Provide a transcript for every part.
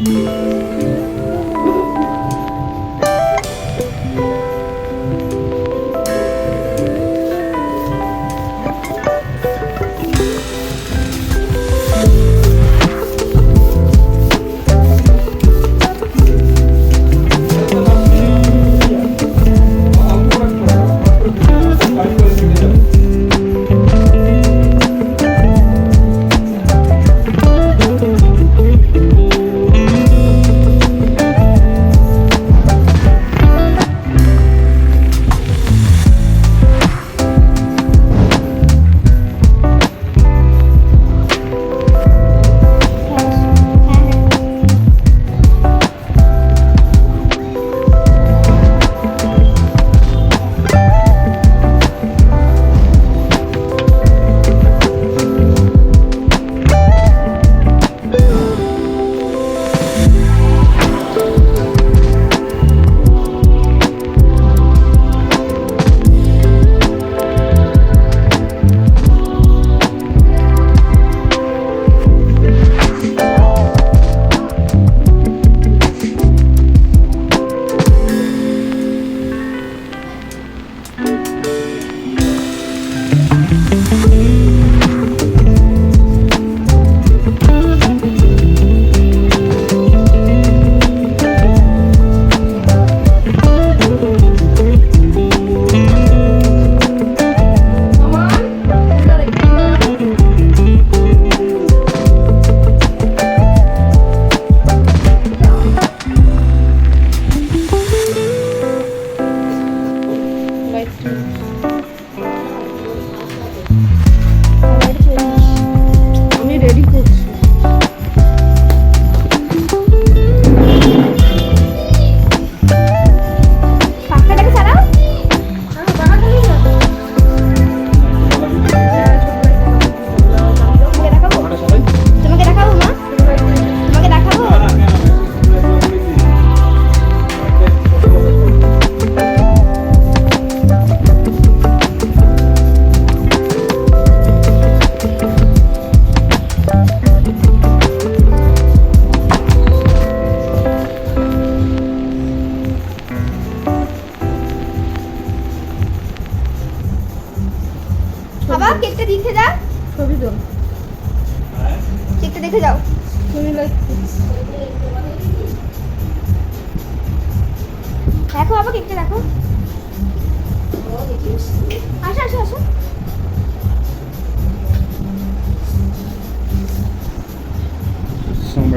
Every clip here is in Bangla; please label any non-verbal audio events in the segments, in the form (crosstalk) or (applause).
আমি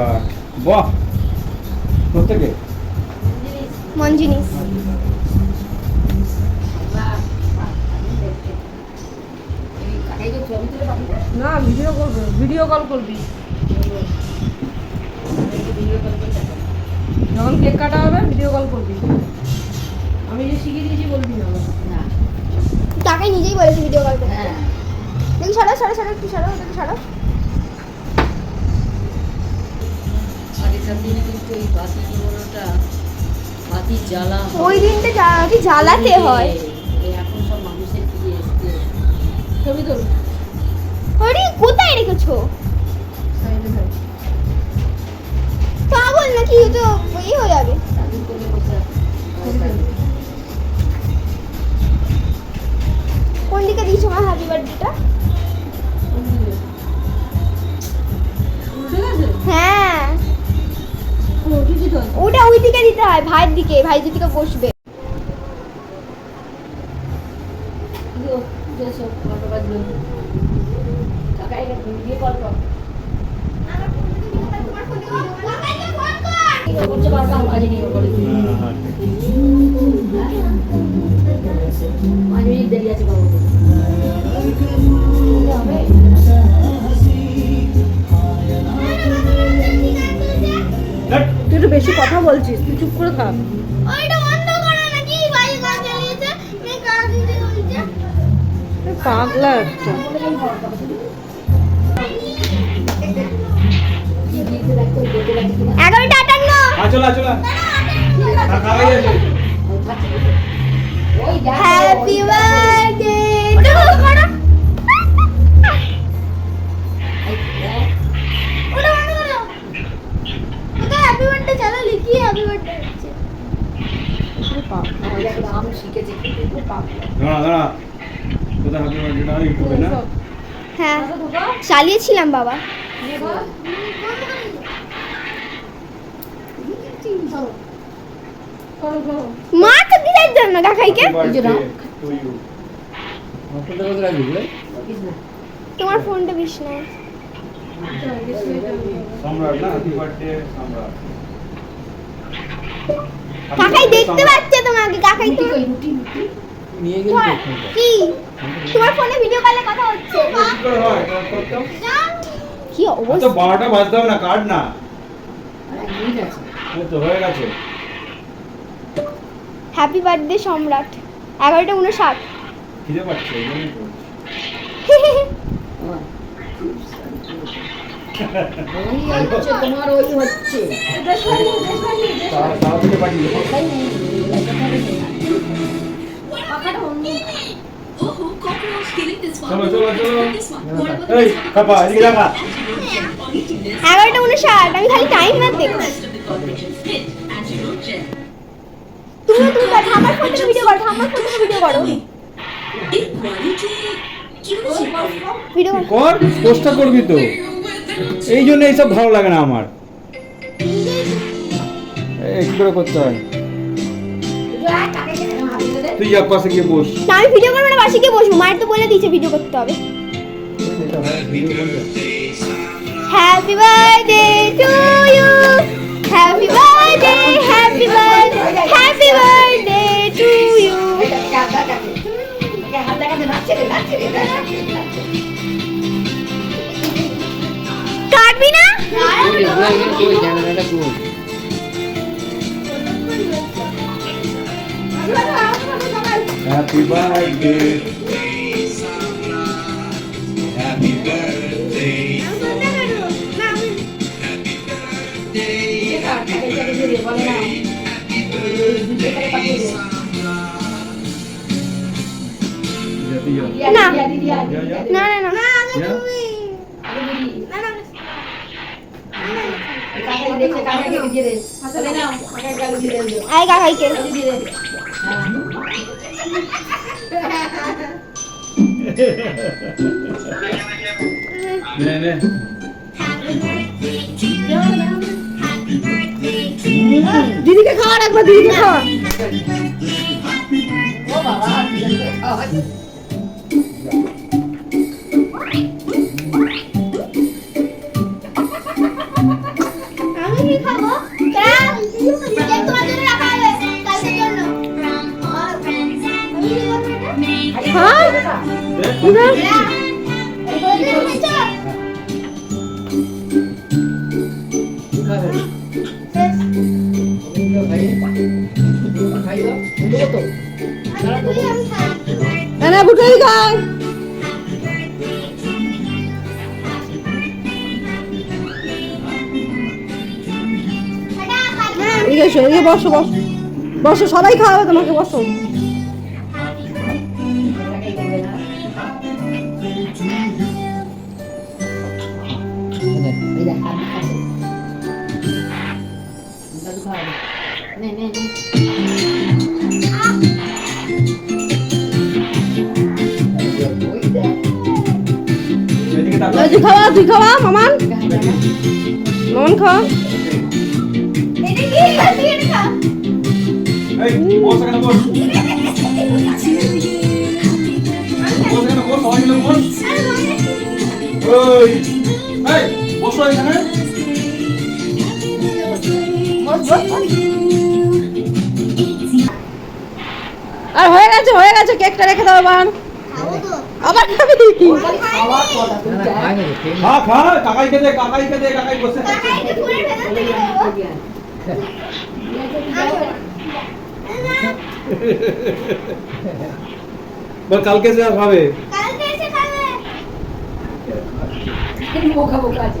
সম্রাট বাহ প্রত্যেকে না ভিডিও করবে ভিডিও কল করবি। যখন কেক কাটা হবে ভিডিও কল করবি। আমি যে শিখিয়ে দিয়েছি বলবি না। তাকে নিজেই বলেছে ভিডিও কল করতে। দেখি সরো সরো সরো একটু সরো একটু সরো। আগেকার দিনে কিন্তু এই বাতি জীবনটা বাতি জ্বালা ওই দিনটা জ্বালাতে হয়। এখন সব মানুষের কি এসছে। ছবি তোল। কোথায় রেখেছো? পাগল নাকি? তো ইয়ে হয়ে যাবে। কোন দিকে দিয়েছ মা হ্যাপি বার্থডেটা হয় ভাইয়ের দিকে ভাই দিকে বসবে। দিও, যেসব তুই একটু বেশি কথা বলছিস তুই চুপ করে থাক। পাগলা একটা। এগারোটা আটান্ন। হ্যাপি বার্থডে হ্যাঁ। চালিয়েছিলাম বাবা। মা তো দিদার জন্য কাকাইকে। আমার ফোনটা? দেখিস না। তোমার সম্রাট না? হ্যাপি বার্থডে সম্রাট। কাকাই দেখতে পাচ্ছে তোমাকে কাকাই তো। নিয়ে তোমার কি? তোমার ফোনে ভিডিও কলে কথা হচ্ছে। কি হয় করতাম কি তো অবস্থা? বারোটা বাজতে হবে না কাট না। তো হয়ে গেছে। হ্যাপি বার্থডে সম্রাট। এগারোটা উনষাট। খিদে পাচ্ছে (laughs) কাপা এদিকে দেখা এগারোটা উনষাট আমি খালি টাইম না দেখছি। তুমি তুমি আমার ফোন থেকে ভিডিও করো আমার ফোন থেকে ভিডিও করো। ভিডিও কর। পোস্টটা করবি তো। এই জন্য এইসব ভালো লাগে না আমার। কি করে করতে হয়। তুই এক পাশে গিয়ে বস। না আমি ভিডিও করব না পাশে গিয়ে বসবো? মায়ের তো বলে দিয়েছে ভিডিও করতে হবে। হ্যাপি বার্থডে টু ইউ দিয়ে দে। বলে নাও, কাকাকে আগে দিয়ে দে। আই কাকাইকে আগে দিয়ে দে। হ্যাঁ। নে নে দিদিকে খাওয়া রাখবা দিদিকে খাওয়া খাই দাও। দেবো তো। না না বুঝাই খাই এসো এদিকে বসো বসো বসো, সবাই খাওয়াবে তোমাকে, বসো এদিকে তাকা এই তুই খাওয়া তুই খাওয়া মামান মামান খাওয়া বস এখানে বস বস গেছে হয়ে গেছে কেকটা রেখে দাও তো আবার খাবি যা। খা খা কাকাইকে দে কাকাইকে দে কাকাই বসে বলে কালকে যা খাবে? কালকে এসে খাবে আছে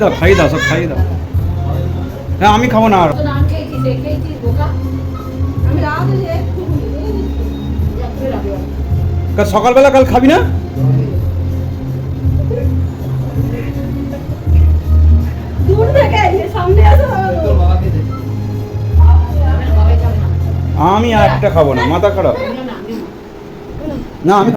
খাইদা খাইদা সব খাইদা হ্যাঁ আমি খাব না আর। সকালবেলা কাল খাবি না? আমি আর একটা খাব না, মাথা খারাপ। না, আমি